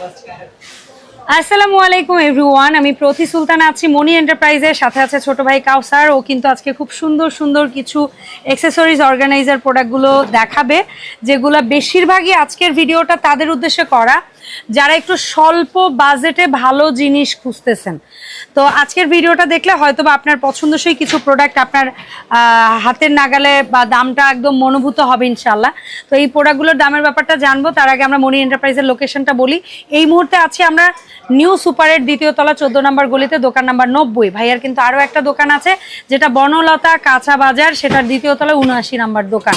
Let's go. আসসালামু আলাইকুম, everyone. আমি প্রতি সুলতান আছি মনি এন্টারপ্রাইজের। সাথে আছে ছোট ভাই কাউসার। ও কিন্তু আজকে খুব সুন্দর সুন্দর কিছু অ্যাক্সেসরিজ অর্গানাইজার প্রোডাক্টগুলো দেখাবে, যেগুলো বেশিরভাগই আজকের ভিডিওটা তাদের উদ্দেশ্যে করা। যারা একটু স্বল্প বাজেটে ভালো জিনিস খুঁজতেছেন। তো আজকের ভিডিওটা দেখলে হয়তো বা আপনার পছন্দসই কিছু প্রোডাক্ট আপনার হাতের নাগালে বা দামটা একদম মনোভূত হবে ইনশাল্লাহ তো এই প্রোডাক্টগুলোর দামের ব্যাপারটা জানব। তার আগে আমরা মনি এন্টারপ্রাইজের লোকেশনটা বলি। এই মুহূর্তে আছি আমরা নিউ সুপারের দ্বিতীয় তলা চোদ্দ নম্বর গলিতে দোকান নাম্বার নব্বই। ভাইয়ার কিন্তু আরও একটা দোকান আছে যেটা বনলতা কাঁচা বাজার সেটার দ্বিতীয় তলা উনআশি নাম্বার দোকান।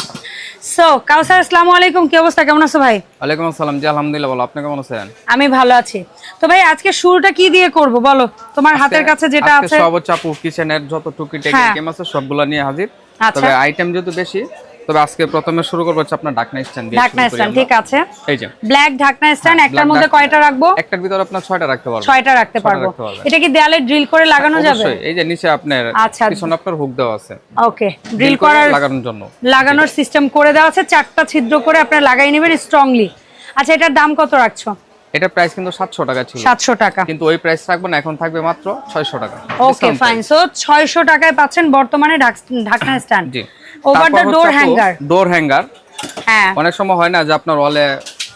সো কাউসার আসসালামু আলাইকুম কি অবস্থা? কেমন আছো ভাই? ওয়ালাইকুম আসসালাম জি আলহামদুলিল্লাহ বলো আপনি কেমন আছেন? আমি ভালো আছি। তো ভাই আজকে শুরুটা কি দিয়ে করব বলো? তোমার হাতের কাছে যেটা আছে সব হচ্ছে আপু কিচেনের যত টুকিটাকি হ্যাঁ। আইটেম আছে সবগুলো নিয়ে হাজির। আচ্ছা। তবে আইটেম যেহেতু বেশি তবে আজকে প্রথমে শুরু করব হচ্ছে আপনার ডাকনা স্ট্যান্ড দিয়ে ঢাকনা স্ট্যান্ড ঠিক আছে। এই যে। ব্ল্যাক ঢাকনা স্ট্যান্ড হ্যাঁ, একটার মধ্যে কয়টা রাখব? একটার ভিতরে আপনার ছয়টা রাখতে পারবেন ছয়টা রাখতে ছয়টা পারব। এটা কি দেয়ালে ড্রিল করে লাগানো যাবে? এই যে নিচে আপনার আচ্ছা। পিছনে আপনার হুক দেওয়া আছে। ওকে ড্রিল করার লাগানোর জন্য। লাগানোর সিস্টেম করে দেওয়া আছে। চারটা ছিদ্র করে আপনি লাগাই নেবেন স্ট্রংলি আচ্ছা এটার দাম কত রাখছো? এটা প্রাইস কিন্তু সাতশো টাকা ছিল। সাতশো টাকা। কিন্তু ওই প্রাইস রাখব না এখন থাকবে মাত্র ছয়শো টাকা। ওকে ফাইন সো ছয়শো টাকায় পাচ্ছেন বর্তমানে ঢাক- ঢাকনা stand G. Over the door hanger door hanger হ্যাঁ। অনেক সময় হয় না যে আপনার ওয়ালে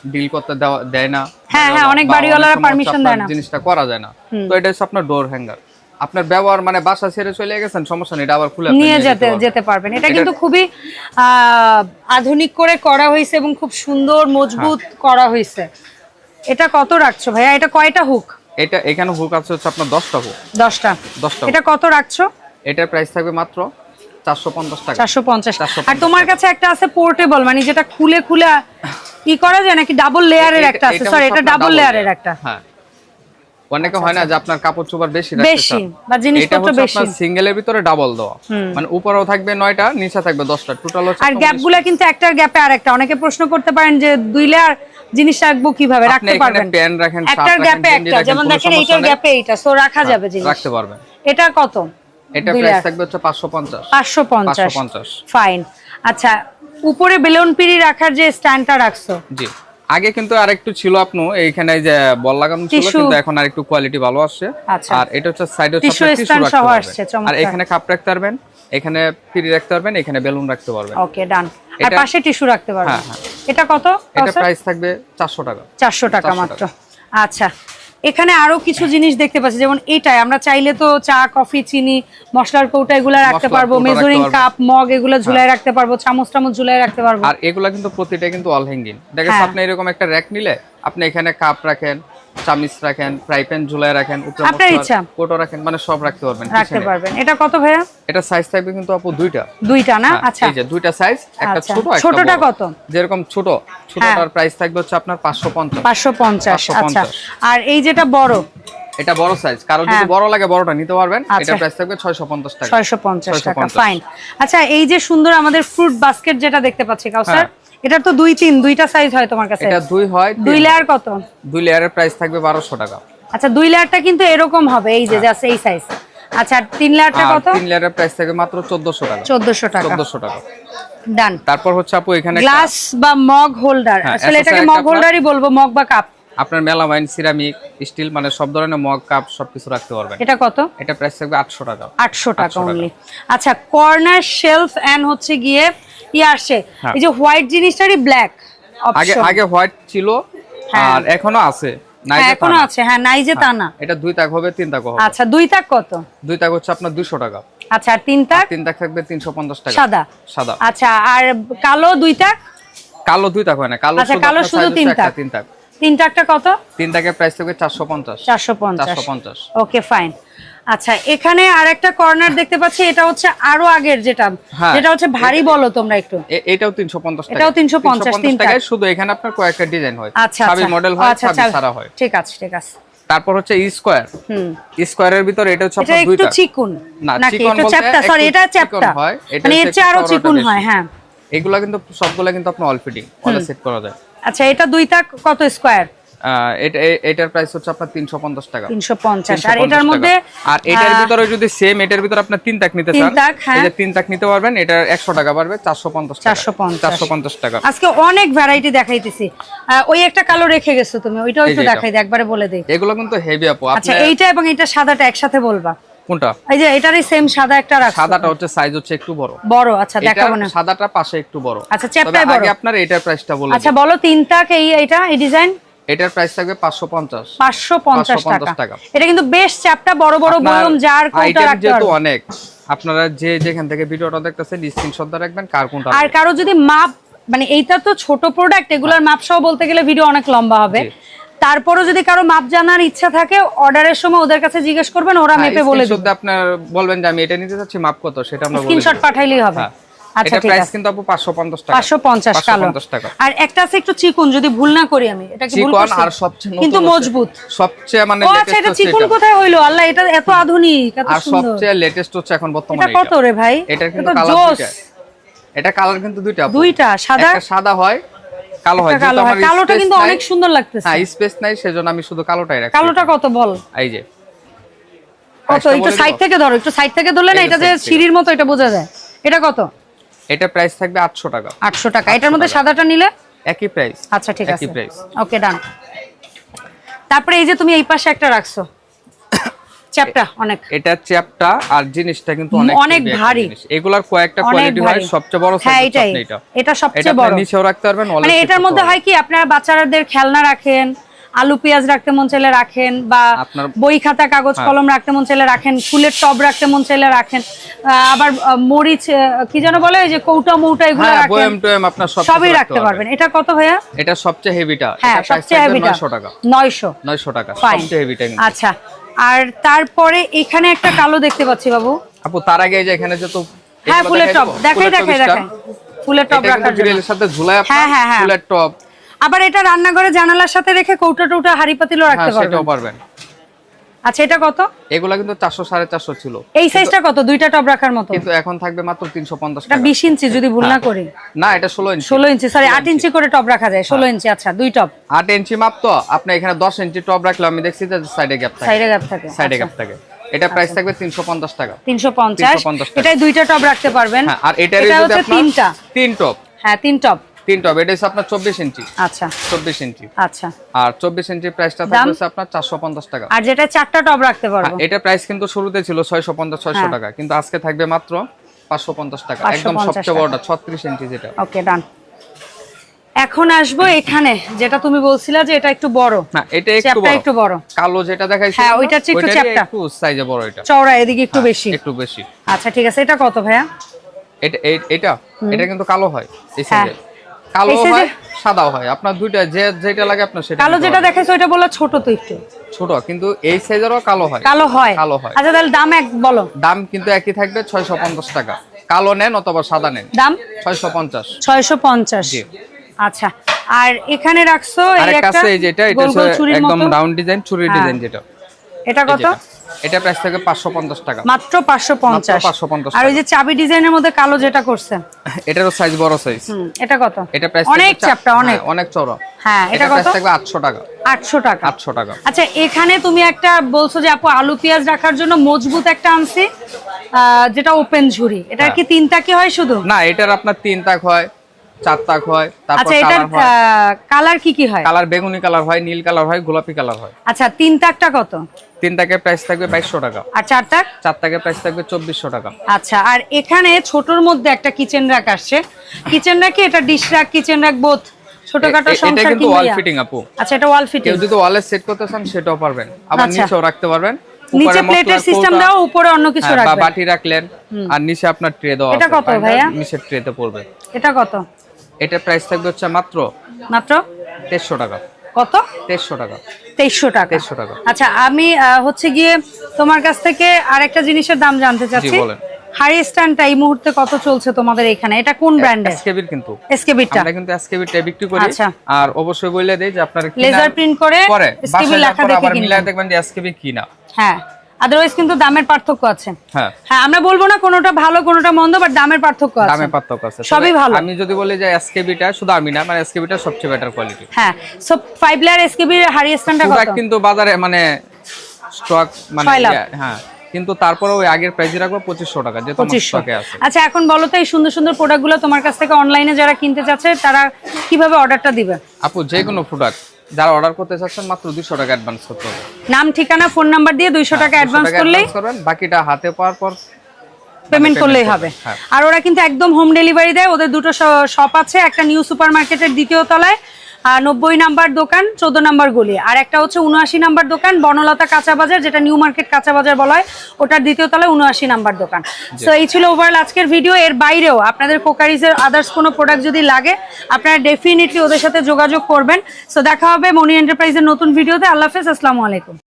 ডিল করতে দেয় না। হ্যাঁ, হ্যাঁ, অনেক বাড়িওয়ালারা আপনার দেয় না। জিনিসটা করা যায় না। তো এটা হচ্ছে আপনার ডোর হ্যাঙ্গার আপনার ব্যবহার মানে বাসা ছেড়ে চলে গেছেন সমস্যা নেই এটা আবার খুলে নিয়ে যেতে যেতে পারবেন। এটা এটা- কিন্তু খুবই আধুনিক করে করা হয়েছে এবং খুব সুন্দর মজবুত হ্যাঁ। করা হয়েছে। এটা কত রাখছো ভাইয়া? এটা কয়টা হুক এটা এখানে হুক আছে হচ্ছে আপনার দশটা হুক দশটা। দশটা এটা কত রাখছো? এটার প্রাইস থাকবে মাত্র চারশো পঞ্চাশ টাকা। 450 আর তোমার কাছে একটা আছে পোর্টেবল মানে যেটা খুলে খুলে ই করা যায় নাকি ডাবল লেয়ারের একটা আছে? সরি এটা ডাবল লেয়ারের একটা। হ্যাঁ। অনেকে হয় না যে আপনার কাপড় চোপড় বেশি বেশি, বা জিনিসপত্র বেশি। আপনার সিঙ্গেলের ভিতরে ডাবল দেওয়া। মানে উপরেও থাকবে নয়টা নিচে থাকবে দশটা। টোটাল হচ্ছে আর গ্যাপগুলা কিন্তু একটার গ্যাপে আর একটা অনেকে প্রশ্ন করতে পারেন যে দুই লেয়ার জিনিস রাখব কীভাবে? রাখতে পারবেন। প্যান রাখেন একটার গ্যাপে একটা যেমন দেখেন এইটার গ্যাপে এইটা। সো রাখা যাবে জিনিস। রাখতে পারবেন। এটা কত? এটা প্রাইস থাকবে হচ্ছে পাঁচশো পঞ্চাশ। পাঁচশো পঞ্চাশ। 550 ফাইন আচ্ছা উপরে বেলুন পিড়ি রাখার যে স্ট্যান্ডটা রাখছো? জি। আগে কিন্তু আরেকটু ছিল আপনি এইখানে যে বল লাগানো ছিল কিন্তু এখন আরেকটু কোয়ালিটি ভালো আসছে। আচ্ছা। আর এটা হচ্ছে সাইডে টিস্যু রাখতে সহ আসছে, আর এখানে কাপ রাখতে পারবেন এখানে ফ্রি রাখতে পারবেন এখানে বেলুন রাখতে পারবেন। ওকে ডান আর পাশে টিস্যু রাখতে পারবেন। হ্যাঁ, হ্যাঁ। এটা কত এটা প্রাইস থাকবে চারশো টাকা চারশো টাকা। মাত্র। আচ্ছা এখানে আরও কিছু জিনিস দেখতে পাচ্ছি যেমন এটাই। আমরা চাইলে তো চা কফি চিনি মশলার কৌটা এগুলা রাখতে পারব মেজরিং কাপ মগ এগুলো ঝুলাই রাখতে পারব চামচ টামচ ঝুলাই রাখতে পারব। আর এগুলা কিন্তু প্রতিটা কিন্তু অল হ্যাঙ্গিং দেখেন হ্যাঁ। আপনি এরকম একটা র্যাক নিলে আপনি এখানে কাপ রাখেন চামিচ রাখেন ফ্রাই প্যান ঝুলায় রাখেন আপনার ইচ্ছা। কোটো রাখেন মানে সব রাখতে পারবেন রাখতে পারবেন। এটা কত ভাইয়া? এটা সাইজ থাকবে কিন্তু আপু দুইটা। দুইটা না? হ্যাঁ, আচ্ছা। এই যে দুইটা সাইজ একটা আচ্ছা। ছোট একটা ছোটটা কত? হ্যাঁ। যেরকম ছোট ছোটটার প্রাইস থাকবে হচ্ছে আপনার 550 পাঁচশো পঞ্চাশ 550 আচ্ছা আর এই যেটা বড়? এটা বড় সাইজ কারও যদি হ্যাঁ। বড় লাগে বড়টা নিতে পারবেন। আচ্ছা। এটা প্রাইস থাকবে 650 টাকা। ছয়শো পঞ্চাশ টাকা ফাইন আচ্ছা এই যে সুন্দর আমাদের ফ্রুট বাস্কেট যেটা দেখতে পাচ্ছি কাউসার? হ্যাঁ। এটা তো দুই তিন দুইটা সাইজ হয় তোমার কাছে। এটা দুই হয় দুই লেয়ার কত? দুই লেয়ারের প্রাইস থাকবে 1200 টাকা। আচ্ছা দুই লেয়ারটা কিন্তু এরকম হবে এই যে জাস্ট এই সাইজ আচ্ছা তিন লেয়ারটা কত? তিন লেয়ারের প্রাইস থাকবে মাত্র 1400 টাকা। চোদ্দশো টাকা। 1400 টাকা। ডান তারপর হচ্ছে আপু এখানে গ্লাস বা মগ হোল্ডার হ্যাঁ, আসলে এটাকে মগ হোল্ডারই বলব মগ বা কাপ আপনার মেলামাইন সিরামিক স্টিল মানে সব ধরনের মগ কাপ সবকিছু রাখতে পারবেন। এটা কত? এটা প্রাইস থাকবে 800 টাকা। আটশো টাকা 800 টাকা। অনলি আচ্ছা কর্নার শেলফ এন্ড হচ্ছে গিয়ে ই আসছে হ্যাঁ। এই যে হোয়াইট জিনিসটারই ব্ল্যাক আগে আগে হোয়াইট ছিল হ্যাঁ। আর এখনও আছে। হ্যাঁ যে তা এখনও আছে। হ্যাঁ নাই যে তা না। এটা দুই তাক হবে তিন তাক হবে। আচ্ছা দুই তাক কত? দুই তাক হচ্ছে আপনার 200 টাকা। আচ্ছা আর তিন তাক? তিন তাক থাকবে 350 টাকা। সাদা। সাদা। আচ্ছা আর কালো দুই তাক? কালো দুই তাক হয় না। কালো আচ্ছা, কালো শুধু তিন তাক। তিন তাক। তিন টাকটা কত? তিন প্রাইস থাকবে 450 চারশো পঞ্চাশ। 450 ওকে ফাইন আচ্ছা এখানে আরেকটা কর্নার দেখতে পাচ্ছি এটা হচ্ছে আরও আগের যেটা হ্যাঁ। যেটা হচ্ছে ভারী বলো তোমরা একটু। এটাও 350 টাকা। এটাও 350, তিন। টাকায় শুধু এখানে আপনার কয়েকটা ডিজাইন হয়। আচ্ছা সাবি আচ্ছা মডেল হয় আচ্ছা সাবি আচ্ছা হয়। ঠিক আছে ঠিক আছে। তারপর হচ্ছে স্কয়ার হুম। স্কয়ারের ভিতরে এটা হচ্ছে আপনার দুই একটু চিকুন। না, চিকন বলতে চ্যাপ্টা সরি এটা চ্যাপ্টা। হয়, এটা মানে এর চেয়ে আরও একটু চিকুন হয় হ্যাঁ। এগুলা কিন্তু সবগুলা কিন্তু আপনার অল ফিটিং অল সেট করা যায়। আচ্ছা এটা দুই তাক কত স্কোয়ার এটা এটার প্রাইস হচ্ছে আপনার তিনশো পঞ্চাশ টাকা। তিনশো পঞ্চাশ। আর এটার মধ্যে আর এটার ভিতরে যদি সেম এটার ভিতরে আপনার তিন তাক নিতে চান হ্যাঁ। তিন তাক নিতে পারবেন এটা টাকা পারবে চারশো পঞ্চাশ 450 চারশো পঞ্চাশ। টাকা। আজকে অনেক ভ্যারাইটি দেখাইতেছি। ওই একটা কালো রেখে গেছো তুমি ওইটাও এই একটু দেখাই দিই একবারে বলে দিই এগুলো কিন্তু হেভি আপু। আচ্ছা এইটা এবং এইটা সাদাটা একসাথে বলবা। কোনটা? এই যে এটারই সেম সাদা একটা রাখছো। সাদাটা হচ্ছে সাইজ হচ্ছে একটু বড়। বড় আচ্ছা দেখাবো না। সাদাটা পাশে একটু বড়। আচ্ছা তবে বড় আগে আপনার এটার প্রাইসটা বলে আচ্ছা বলো তিন তাক এই এইটা এই ডিজাইন এটার প্রাইস থাকবে পাঁচশো পঞ্চাশ। পাঁচশো পঞ্চাশ 550 টাকা। এটা কিন্তু বেশ চ্যাপটা বড় বড় যার কোনটা আইটেম রাখতে যেহেতু অনেক আপনারা যে যেখান থেকে ভিডিওটা দেখতেছেন স্ক্রিনশট দিয়ে রাখবেন কার কোনটা আর কারও যদি মাপ মানে এইটা তো ছোট প্রোডাক্ট এগুলোর মাপ সহ বলতে গেলে ভিডিও অনেক লম্বা হবে। তারপরও যদি কারও মাপ জানার ইচ্ছা থাকে অর্ডারের সময় ওদের কাছে জিজ্ঞেস করবেন ওরা হ্যাঁ, মেপে বলে screenshot দিয়ে আপনার বলবেন যে আমি এটা নিতে চাচ্ছি মাপ কত সেটা আমরা বলে স্ক্রিনশট পাঠাইলেই হবে। হ্যাঁ। আচ্ছা এটা ঠিক প্রাইস আছে। কিন্তু আপু 550 টাকা। পাঁচশো পঞ্চাশ কালো। 550 টাকা। আর একটা আছে একটু চিকুন যদি ভুল না করি আমি এটা কি ভুল চিকন আর সবচেয়ে কিন্তু মজবুত। সবচেয়ে মানে ও আচ্ছা এটা চিকুন এটা। কোথায় হইল? আল্লাহ এটা এত আধুনিক এত আর সবচেয়ে লেটেস্ট হচ্ছে এখন এটা কত রে ভাই? এটার কিন্তু কালার দুইটা এটা কালার কিন্তু দুইটা। দুইটা সাদা? একটা সাদা হয় কালো হয়। কালো আমার কালোটা কিন্তু অনেক সুন্দর লাগতেছে। হ্যাঁ স্পেস নাই সেজন্য আমি শুধু কালোটাই রাখছি। কালোটা কত বল? এই যে। কত? একটু সাইড থেকে ধরো একটু সাইড থেকে ধরলে না এটা যে সিঁড়ির মতো এটা বোঝা যায়। এটা কত? এটা প্রাইস থাকবে 800 টাকা। আটশো টাকা। এটার মধ্যে সাদাটা নিলে? একই প্রাইস আচ্ছা ঠিক আছে। একই প্রাইস ওকে ডান তারপরে এই যে তুমি এই পাশে একটা রাখছো। চ্যাপটা অনেক। এটা চ্যাপটা আর জিনিসটা কিন্তু অনেক অনেক ভারী। এগুলার কয়েকটা কোয়ালিটি হয় সবচেয়ে বড় হ্যাঁ সাইজ এটাই। এটা এটা সবচেয়ে বড়। নিচেও রাখতে পারবেন মানে এটার মধ্যে হয় কি আপনারা বাচ্চাদের খেলনা রাখেন আলু পেঁয়াজ রাখতে মন চাইলে রাখেন বা আপনার- বই খাতা কাগজ হ্যাঁ। কলম রাখতে মন চাইলে রাখেন ফুলের টব রাখতে মন চাইলে রাখেন আবার মরিচ কি যেন বলে ওই যে কৌটা মৌটা এগুলো হ্যাঁ রাখেন। সবই রাখতে পারবেন। এটা কত ভাইয়া? এটা সবচেয়ে হেভিটা হ্যাঁ সবচেয়ে হেভিটা 900 টাকা। নয়শো। 900 টাকা সবচেয়ে হেভিটা আচ্ছা আর তারপরে এখানে একটা কালো দেখতে পাচ্ছি বাবু। আপু তার আগে যে এখানে যত হ্যাঁ ফুলের দেবো? দেখাই দেখাই দেখাই। ফুলের এটা রাখার জন্য। সাথে ঝুলায় আপনার হ্যাঁ, হ্যাঁ, হ্যাঁ। ফুলের টপ আবার এটা রান্নাঘরে জানালার সাথে রেখে কৌটা টৌটা হাড়ি পাতিলও হ্যাঁ রাখতে পারবেন সেটাও পারবেন। আচ্ছা এটা কত? এগুলা কিন্তু 400 450 ছিল। এই সাইজটা কত? দুইটা টপ রাখার মতো? কিন্তু এখন থাকবে মাত্র 350 এটা টাকা। বিশ ইঞ্চি যদি ভুল না করি। না এটা 16 ইঞ্চি। ষোলো ইঞ্চি সরি আট ইঞ্চি করে টপ রাখা যায়। ষোলো ইঞ্চি আচ্ছা দুই টপ 8 ইঞ্চি মাপ তো আপনি এখানে 10 ইঞ্চি টপ রাখলে আমি দেখছি যে সাইডে গ্যাপ থাকে। সাইডে গ্যাপ থাকে সাইডে গ্যাপ থাকে। এটা প্রাইস থাকবে 350 টাকা। তিনশো পঞ্চাশ। 350 এটাই দুইটা টপ রাখতে পারবেন। হ্যাঁ আর এটার এটা যদি হচ্ছে তিনটা। তিন টপ হ্যাঁ তিন টপ তিন টপ এটা হচ্ছে আপনার 24 ইঞ্চি। আচ্ছা। 24 ইঞ্চি। আচ্ছা। আর 24 ইঞ্চি প্রাইসটা? থাকবে আপনার 450 টাকা। আর যেটা চারটা টপ রাখতে পারব? হ্যাঁ, এটা প্রাইস কিন্তু শুরুতে ছিল 650 600 হ্যাঁ। টাকা কিন্তু আজকে থাকবে মাত্র 550 টাকা। একদম সবচেয়ে বড়টা 36 ইঞ্চি যেটা। ওকে ডান এখন আসব এখানে যেটা তুমি বলছিলা যে এটা একটু বড়। না এটা একটু বড়। একটু বড়। কালো যেটা দেখাইছি হ্যাঁ, ওইটার চেয়ে একটু চ্যাপ্টা। একটু সাইজে বড় এটা। চওড়া এদিকে একটু বেশি। একটু বেশি। আচ্ছা ঠিক আছে এটা কত ভাইয়া? এটা এটা এটা? কিন্তু কালো হয় এই হ্যাঁ। সাইজে কালো হয় সাদাও হয়। আপনার দুইটা যে যেটা লাগে আপনার সেটা কালো যেটা দেখাইছো ওইটা বলল ছোট তো একটু। ছোট কিন্তু এই সাইজেরও কালো হয়। কালো হয়। কালো হয়। আচ্ছা তাহলে দাম এক বলো। দাম কিন্তু একই থাকবে 650 টাকা। কালো নেন অথবা সাদা নেন। দাম? 650 ছয়শো পঞ্চাশ। জি। আচ্ছা আর এখানে রাখছো এই একটা এই যেটা এটা একদম রাউন্ড ডিজাইন চুরি হ্যাঁ। ডিজাইন যেটা। এটা কত। এটা প্রাইস থাকে 550 টাকা। মাত্র পাঁচশো পঞ্চাশ। 550 আর ওই যে চাবি ডিজাইনের মধ্যে কালো যেটা করছে? এটারও সাইজ বড় সাইজ হুম, এটা কত? এটা প্রাইস অনেক চাপটা অনেক। অনেক চড়া হ্যাঁ এটা কত? প্রাইস থাকবে 800 টাকা। আটশো টাকা। 800 টাকা। আচ্ছা এখানে তুমি একটা বলছো যে আপু আলু পেঁয়াজ রাখার জন্য মজবুত একটা আনছি যেটা ওপেন ঝুড়ি। এটা হ্যাঁ। কি তিনটা কি হয় শুধু? না এটার আপনার তিন তাক হয়। চার তাক হয় তারপর আচ্ছা কালার কি কি হয়? কালার বেগুনি কালার হয় নীল কালার হয় গোলাপি কালার হয়। আচ্ছা তিন তাকটা কত? তিন তাকের প্রাইস থাকবে 2200 টাকা। আর চার তাক? চার তাকের প্রাইস থাকবে 2400 টাকা। আচ্ছা আর এখানে ছোটর মধ্যে একটা কিচেন র্যাক আসছে। কিচেন র্যাক এটা dish rack kitchen rack both ছোটখাটো এ- এটা কিন্তু ওয়াল ফিটিং আপু। আচ্ছা এটা ওয়াল ফিটিং কেউ যদি ওয়ালে সেট করতে চান সেটাও পারবেন। আবার আচ্ছা। নিচেও রাখতে পারবেন। নিচে প্লেটের সিস্টেম দাও উপরে অন্য কিছু হ্যাঁ, রাখবেন বাটি রাখলেন আর নিচে আপনার ট্রে দেওয়া এটা কত ভাইয়া? নিচের ট্রেতে পড়বে। এটা কত? এটার প্রাইস থাকবে হচ্ছে মাত্র মাত্র? 2300 টাকা। কত? 2300 টাকা। তেইশশো টাকা। 2300 টাকা। আচ্ছা আমি হচ্ছে গিয়ে তোমার কাছ থেকে আরেকটা জিনিসের দাম জানতে চাচ্ছি। বলেন। হাই স্ট্যান্ডটা এই মুহূর্তে কত চলছে তোমাদের এখানে? এটা কোন ব্র্যান্ডের এসকেবির কিন্তু। এসকেবিটা আমরা কিন্তু এসকেবিটা বিক্রি করি। আচ্ছা। আর অবশ্যই বলে দেই যে আপনারা লেজার প্রিন্ট করে এসকেবি লেখা দেখে মিলাই দেখবেন যে এসকেবি কিনা। হ্যাঁ। আদারওয়াইজ কিন্তু দামের পার্থক্য আছে। হ্যাঁ। হ্যাঁ আমরা বলব না কোনোটা ভালো কোনোটা মন্দ বাট দামের পার্থক্য আছে। দামে পার্থক্য আছে। সবই ভালো। আমি যদি বলি যে এসকেবিটা শুধু আমি না মানে এসকেবিটা সবচেয়ে বেটার কোয়ালিটি হ্যাঁ সো ফাইভ লেয়ার এসকেবির হারি স্ট্যান্ডটা কত? কিন্তু বাজারে মানে স্টক মানে হ্যাঁ। কিন্তু তারপরে ওই আগের প্রাইসে রাখব পঁচিশশো টাকা যেহেতু স্টকে আছে। আচ্ছা এখন বলো তো এই সুন্দর সুন্দর প্রোডাক্টগুলো তোমার কাছ থেকে অনলাইনে যারা কিনতে চাচ্ছে তারা কীভাবে অর্ডারটা দিবে? আপু যে কোনো প্রোডাক্ট যারা অর্ডার করতে চাচ্ছেন মাত্র দুইশো টাকা অ্যাডভান্স করতে হবে। নাম ঠিকানা ফোন নাম্বার দিয়ে দুইশো টাকা অ্যাডভান্স করলেই করবেন বাকিটা হাতে পাওয়ার পর পেমেন্ট করলেই হবে। হ্যাঁ। আর ওরা কিন্তু একদম হোম ডেলিভারি দেয় ওদের দুটো শপ আছে একটা নিউ সুপার মার্কেটের দ্বিতীয় তলায়। নব্বই নাম্বার দোকান চোদ্দ নাম্বার গলি। আর একটা হচ্ছে উনআশি নাম্বার দোকান বনলতা কাঁচা বাজার যেটা নিউ মার্কেট কাঁচা বাজার বলা হয় ওটার দ্বিতীয় তলায় উনআশি নাম্বার দোকান। তো এই ছিল ওভারঅল আজকের ভিডিও এর বাইরেও আপনাদের কোকারিজের আদার্স কোনো প্রোডাক্ট যদি লাগে আপনারা ডেফিনেটলি ওদের সাথে যোগাযোগ করবেন। সো দেখা হবে মনি এন্টারপ্রাইজের নতুন ভিডিওতে আল্লাহ হাফেজ আসসালামু আলাইকুম।